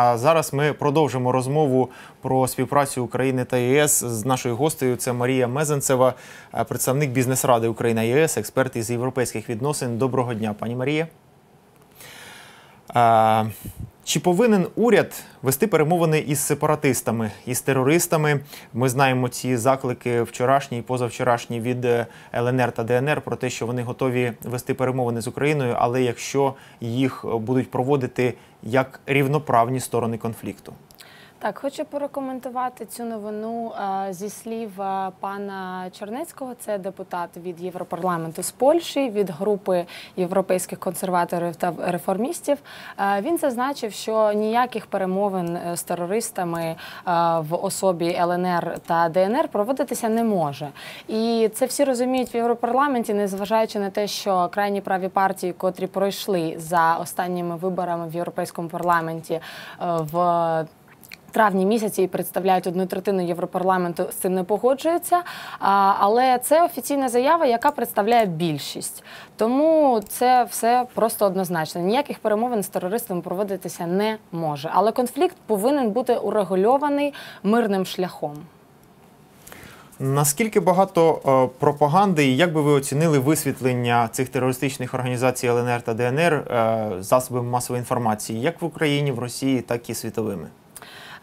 А зараз ми продовжимо розмову про співпрацю України та ЄС з нашою гостею. Це Марія Мезенцева, е, представник бізнес-ради Україна ЄС, експерт із європейських відносин. Доброго дня, пані Марія. Чи повинен уряд вести перемовини із сепаратистами, із терористами? Ми знаємо ці заклики вчорашні і позавчорашні від е, ЛНР та ДНР про те, що вони готові вести перемовини з Україною, але якщо їх будуть проводити як рівноправні сторони конфлікту. Так, хочу порекомендувати цю новину е, зі слів е, пана Чернецького. Це депутат від Європарламенту з Польщі, від групи європейських консерваторів та реформістів. Е, Він зазначив, що ніяких перемовин з терористами в особі ЛНР та ДНР проводитися не може. І це всі розуміють в Європарламенті, незважаючи на те, що крайні праві партії, котрі пройшли за останніми виборами в європейському парламенті в травні місяці і представляють одну третину Європарламенту, з цим не погоджуються. А, Але це офіційна заява, яка представляє більшість. Тому це все просто однозначно. Ніяких перемовин з терористами проводитися не може. Але конфлікт повинен бути урегульований мирним шляхом. Наскільки багато е, пропаганди, і як би ви оцінили висвітлення цих терористичних організацій ЛНР та ДНР е, засобами масової інформації, як в Україні, в Росії, так і світовими?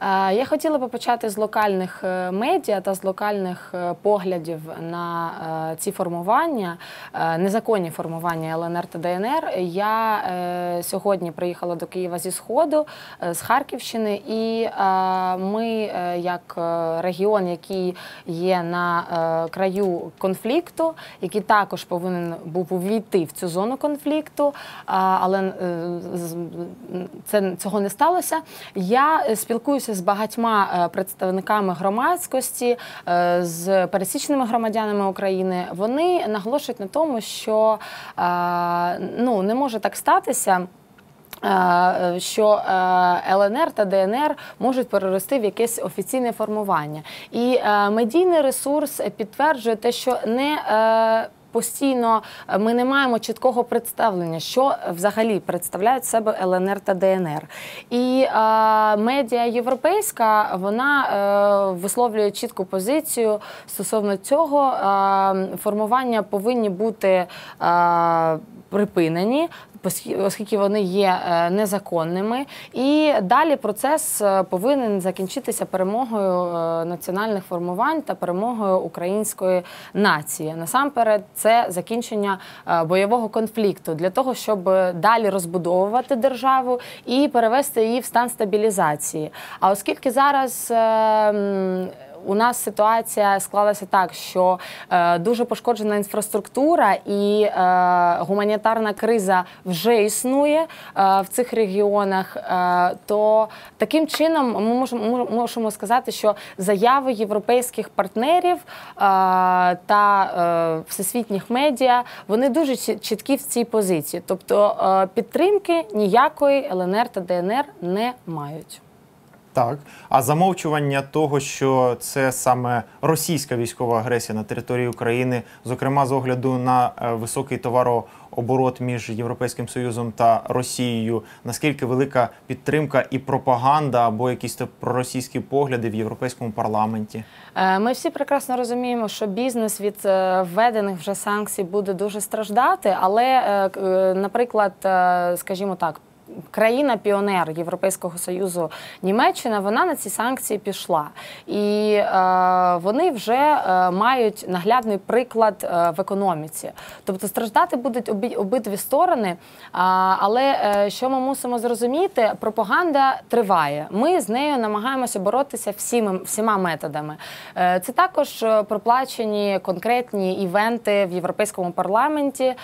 Е, Я хотіла би почати з локальних е, медіа та з локальних е, поглядів на ці формування, незаконні формування ЛНР та ДНР. Я сьогодні приїхала до Києва зі Сходу, з Харківщини, і ми, як регіон, який є на краю конфлікту, який також повинен був увійти в цю зону конфлікту, але це цього не сталося. Я е, спілкуюся з багатьма е, представниками громадськості, е, з пересічними громадянами України. Вони наголошують на тому, що е, ну не може так статися. Що ЛНР та ДНР можуть перерости в якесь офіційне формування, і медійний ресурс підтверджує те, що не Постійно е, ми не маємо чіткого представлення, що взагалі представляють себе ЛНР та ДНР. І е, медіа європейська вона е, висловлює чітку позицію стосовно цього. Е, формування повинні бути припинені. Оскільки вони є е, незаконними, і далі процес е, повинен закінчитися перемогою е, національних формувань та перемогою української нації. Насамперед, це закінчення бойового конфлікту для того, щоб далі розбудовувати державу і перевести її в стан стабілізації. А оскільки зараз у нас ситуація склалася так, що е, дуже пошкоджена інфраструктура і е, гуманітарна криза вже існує е, в цих регіонах. То таким чином ми можемо, можемо сказати, що заяви європейських партнерів та всесвітніх медіа вони дуже чіткі в цій позиції. Тобто підтримки ніякої ЛНР та ДНР не мають. Так, а замовчування того, що це саме російська військова агресія на території України, зокрема з огляду на е, високий товарооборот між Європейським Союзом та Росією, наскільки велика підтримка і пропаганда або якісь проросійські погляди в європейському парламенті? Е, Ми всі прекрасно розуміємо, що бізнес від е, введених вже санкцій буде дуже страждати, але, наприклад, скажімо так. Країна-піонер Європейського союзу Німеччина вона на ці санкції пішла, і е, вони вже е, мають наглядний приклад е, в економіці. Тобто страждати будуть обі, обидві сторони. А, але е, що ми мусимо зрозуміти, пропаганда триває. Ми з нею намагаємося боротися всіми, всіма методами. Е, це також е, проплачені конкретні івенти в Європейському парламенті, е,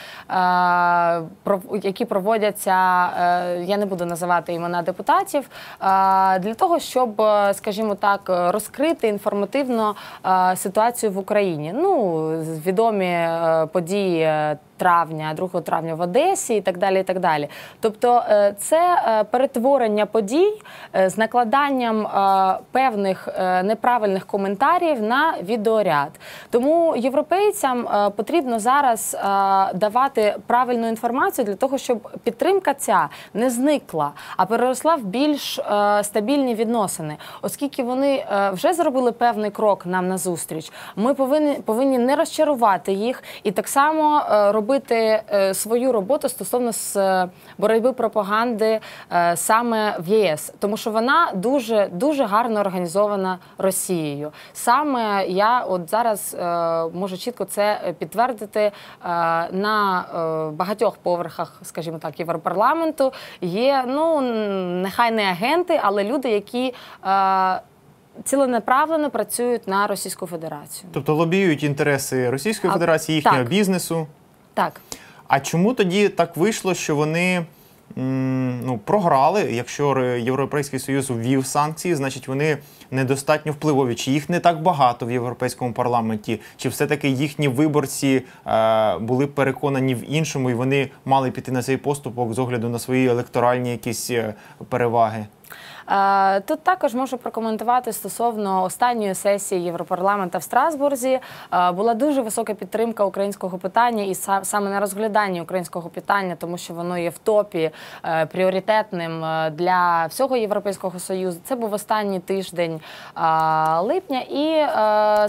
які проводяться. Е, Я не буду називати імена депутатів е, для того, щоб, е, скажімо так, е, розкрити інформативно е, ситуацію в Україні. Ну, відомі е, події. Травня, 2 травня в Одесі і так далі. І так далі. Тобто, е, це е, перетворення подій е, з накладанням певних неправильних коментарів на відеоряд. Тому європейцям потрібно зараз давати правильну інформацію для того, щоб підтримка ця не зникла, а переросла в більш стабільні відносини, оскільки вони вже зробили певний крок нам назустріч. Ми повинні повинні не розчарувати їх і так само е, робити е, свою роботу стосовно з е, боротьби пропаганди е, саме в ЄС, тому що вона дуже дуже гарно організована Росією. Саме я от зараз можу чітко це підтвердити на багатьох поверхах, скажімо так, Європарламенту. Є ну нехай не агенти, але люди, які ціленаправлено працюють на Російську Федерацію. Тобто лобіюють інтереси Російської А, Федерації, їхнього так. бізнесу. Так. А чому тоді так вийшло, що вони ну, програли? Якщо Європейський Союз ввів санкції, значить вони недостатньо впливові. Чи їх не так багато в європейському парламенті? Чи все-таки їхні виборці е, були переконані в іншому, і вони мали піти на цей поступок з огляду на свої електоральні якісь е, переваги? Е, Тут також можу прокоментувати стосовно останньої сесії Європарламента в Страсбурзі. Е, Була дуже висока підтримка українського питання, і саме на розгляданні українського питання, тому що воно є в топі е, пріоритетним для всього Європейського союзу. Це був останній тиждень липня, і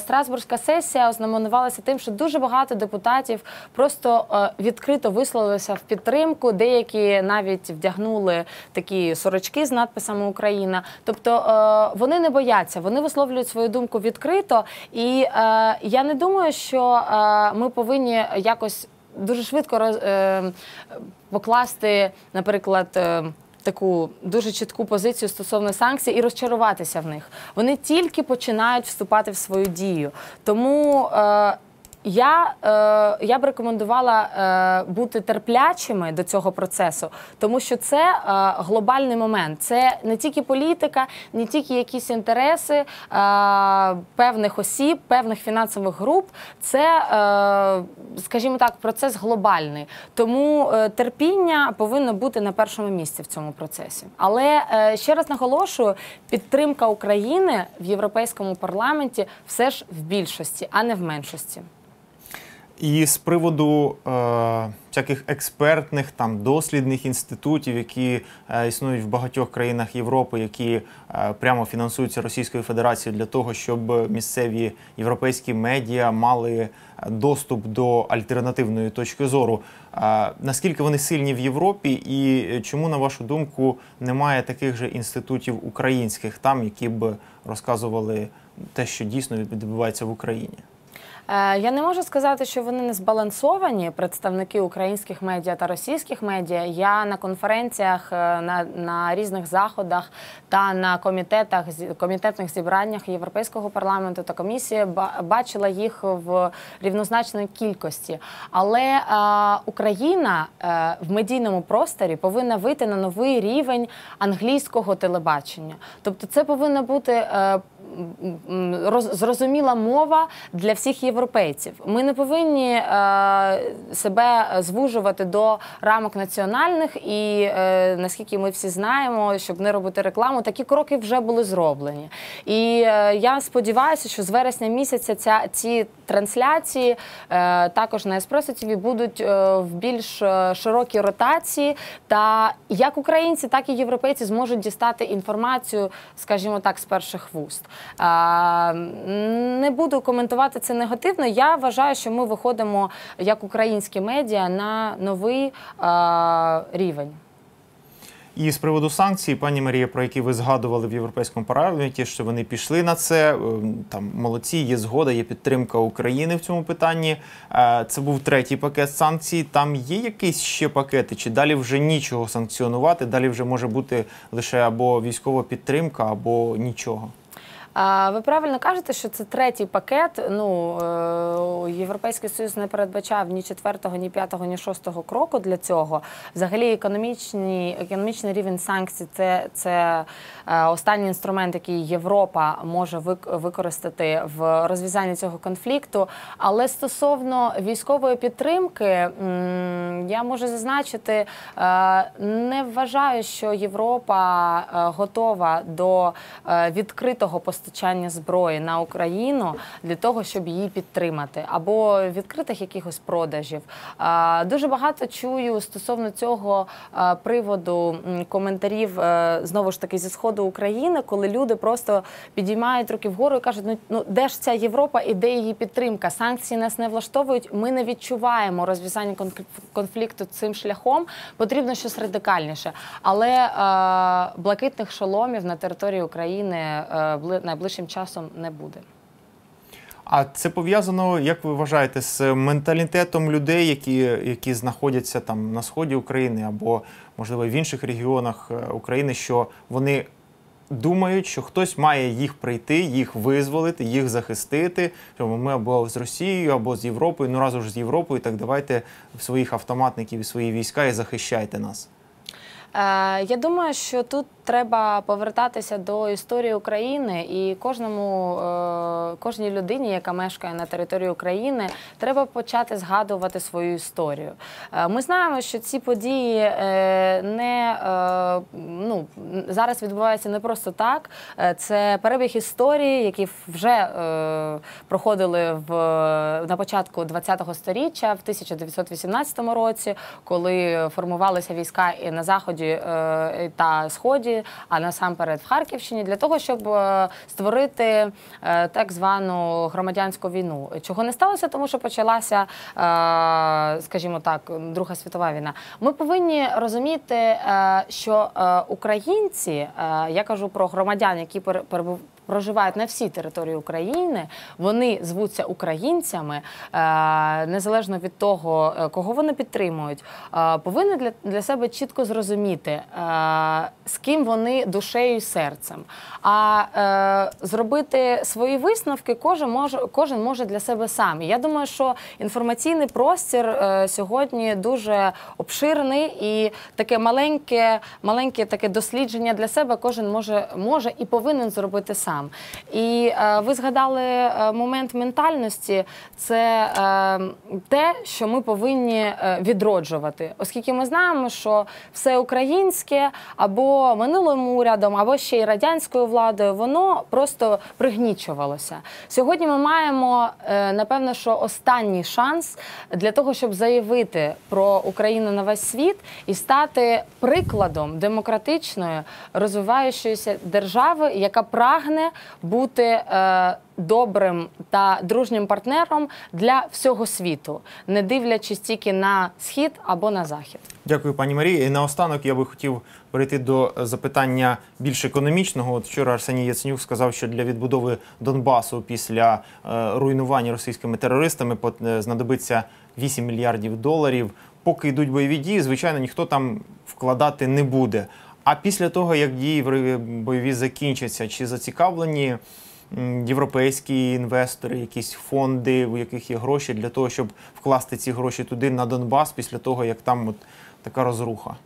Страсбурзька сесія ознаменувалася тим, що дуже багато депутатів просто відкрито висловилися в підтримку. Деякі навіть вдягнули такі сорочки з надписами Україна. Тобто е, вони не бояться, вони висловлюють свою думку відкрито. І е, я не думаю, що е, ми повинні якось дуже швидко роз, покласти, наприклад. Таку дуже чітку позицію стосовно санкцій і розчаруватися в них. Вони тільки починають вступати в свою дію. Тому е, я, е, я б рекомендувала е, бути терплячими до цього процесу, тому що це е, глобальний момент. Це не тільки політика, не тільки якісь інтереси е, певних осіб, певних фінансових груп. Це, е, скажімо так, процес глобальний. Тому е, терпіння повинно бути на першому місці в цьому процесі. Але е, ще раз наголошую, підтримка України в європейському парламенті все ж в більшості, а не в меншості. І з приводу е, всяких експертних там дослідних інститутів, які е, існують в багатьох країнах Європи, які е, прямо фінансуються Російською Федерацією для того, щоб місцеві європейські медіа мали е, доступ до альтернативної точки зору. Е, наскільки вони сильні в Європі, і чому, на вашу думку, немає таких же інститутів українських там, які б розказували те, що дійсно відбувається в Україні? Е, Я не можу сказати, що вони не збалансовані, представники українських медіа та російських медіа. Я на конференціях, е, на, на різних заходах та на комітетах, комітетних зібраннях Європейського парламенту та комісії бачила їх в рівнозначної кількості. Але е, Україна в медійному просторі повинна вийти на новий рівень англійського телебачення. Тобто, це повинна бути. Зрозуміла мова для всіх європейців. Ми не повинні е, себе звужувати до рамок національних, і е, наскільки ми всі знаємо, щоб не робити рекламу, такі кроки вже були зроблені. І е, я сподіваюся, що з вересня місяця ця ці трансляції е, також на Еспресо ТВ будуть е, в більш е, широкій ротації. Та як українці, так і європейці зможуть дістати інформацію, скажімо так, з перших вуст. Е, Не буду коментувати це негативно. Я вважаю, що ми виходимо як українські медіа на новий е, рівень. І з приводу санкцій, пані Марія, про які ви згадували в європейському парламенті, що вони пішли на це. ем, Там молодці, є згода, є підтримка України в цьому питанні. Е, Це був третій пакет санкцій. Там є якісь ще пакети, чи далі вже нічого санкціонувати? Далі вже може бути лише або військова підтримка, або нічого. Ви правильно кажете, що це третій пакет. Ну е, Європейський Союз не передбачав ні четвертого, ні п'ятого, ні шостого кроку для цього. Взагалі, економічні, економічний рівень санкцій це, це е, останній інструмент, який Європа може вик- використати в розв'язанні цього конфлікту. Але стосовно військової підтримки, я можу зазначити, е, не вважаю, що Європа готова до відкритого постачання зброї на Україну для того, щоб її підтримати, або відкритих якихось продажів. Дуже багато чую стосовно цього приводу коментарів е, знову ж таки зі сходу України, коли люди просто підіймають руки вгору і кажуть: ну, ну де ж ця Європа і де її підтримка? Санкції нас не влаштовують. Ми не відчуваємо розв'язання конф- конфлікту цим шляхом. Потрібно щось радикальніше. Але блакитних шоломів на території України е, найближчим часом не буде. А це пов'язано, як ви вважаєте, з менталітетом людей, які, які знаходяться там на сході України або, можливо, в інших регіонах е, України, що вони думають, що хтось має їх прийти, їх визволити, їх захистити. Що ми або з Росією, або з Європою, ну разом ж з Європою, так давайте своїх автоматників і свої війська і захищайте нас. Е, Я думаю, що тут треба повертатися до історії України і кожному е, кожній людині, яка мешкає на території України, треба почати згадувати свою історію. Е, Ми знаємо, що ці події е, не ну зараз відбуваються не просто так. Це перебіг історії, які вже проходили в на початку ХХ століття, в 1918 році, коли формувалися війська і на заході та сході, а насамперед в Харківщині, для того, щоб е, створити е, так звану громадянську війну. Чого не сталося, тому що почалася, е, скажімо так, Друга світова війна. Ми повинні розуміти, що українці, я кажу про громадян, які проживають на всій території України, вони звуться українцями, е, незалежно від того, е, кого вони підтримують, е, повинні для, себе чітко зрозуміти, з ким вони душею і серцем. А зробити свої висновки кожен може, кожен може для себе сам. Я думаю, що інформаційний простір сьогодні дуже обширний і таке маленьке, маленьке таке дослідження для себе кожен може, може і повинен зробити сам. І е, ви згадали е, момент ментальності, це е, те, що ми повинні е, відроджувати, оскільки ми знаємо, що все українське або минулим урядом, або ще й радянською владою, воно просто пригнічувалося. Сьогодні ми маємо е, напевно, що останній шанс для того, щоб заявити про Україну на весь світ і стати прикладом демократичної розвиваючоїся держави, яка прагне бути. е, Добрим та дружнім партнером для всього світу, не дивлячись тільки на схід або на захід. Дякую, пані Марії. І наостанок я би хотів перейти до запитання більш економічного. От вчора Арсеній Яценюк сказав, що для відбудови Донбасу після е, руйнування російськими терористами е, знадобиться 8 мільярдів доларів. Поки йдуть бойові дії, звичайно, ніхто там вкладати не буде. А після того, як дії бойові закінчаться, чи зацікавлені європейські інвестори, якісь фонди, у яких є гроші для того, щоб вкласти ці гроші туди на Донбас після того, як там от така розруха.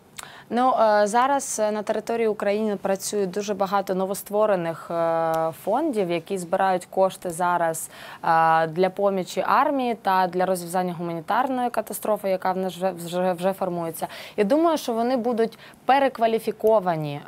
Ну е, зараз е, на території України працює дуже багато новостворених е, фондів, які збирають кошти зараз для помічі армії та для розв'язання гуманітарної катастрофи, яка в нас вже вже, формується. Я думаю, що вони будуть перекваліфіковані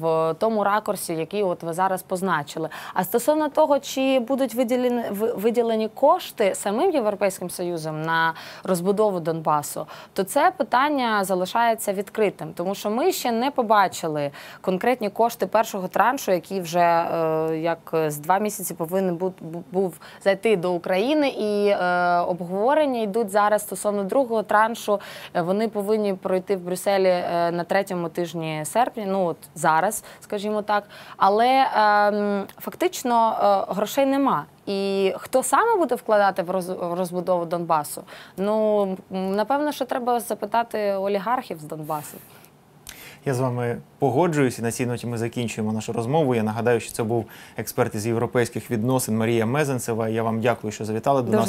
в тому ракурсі, який от ви зараз позначили. А стосовно того, чи будуть виділені виділені кошти самим європейським союзом на розбудову Донбасу, то це питання залишається відкритим, тому що ми ще не побачили конкретні кошти першого траншу, який вже е, як з два місяці повинен бу- бу- був зайти до України, і е, обговорення йдуть зараз стосовно другого траншу. Е, Вони повинні пройти в Брюсселі е, на третьому тижні серпня. Ну от зараз, скажімо так. Але ем, фактично е, грошей нема. І хто саме буде вкладати в розбудову Донбасу? Ну напевно, що треба запитати олігархів з Донбасу. Я з вами погоджуюсь і на цій ноті ми закінчуємо нашу розмову. Я нагадаю, що це був експерт із європейських відносин Марія Мезенцева. Я вам дякую, що завітали до Дуже нас.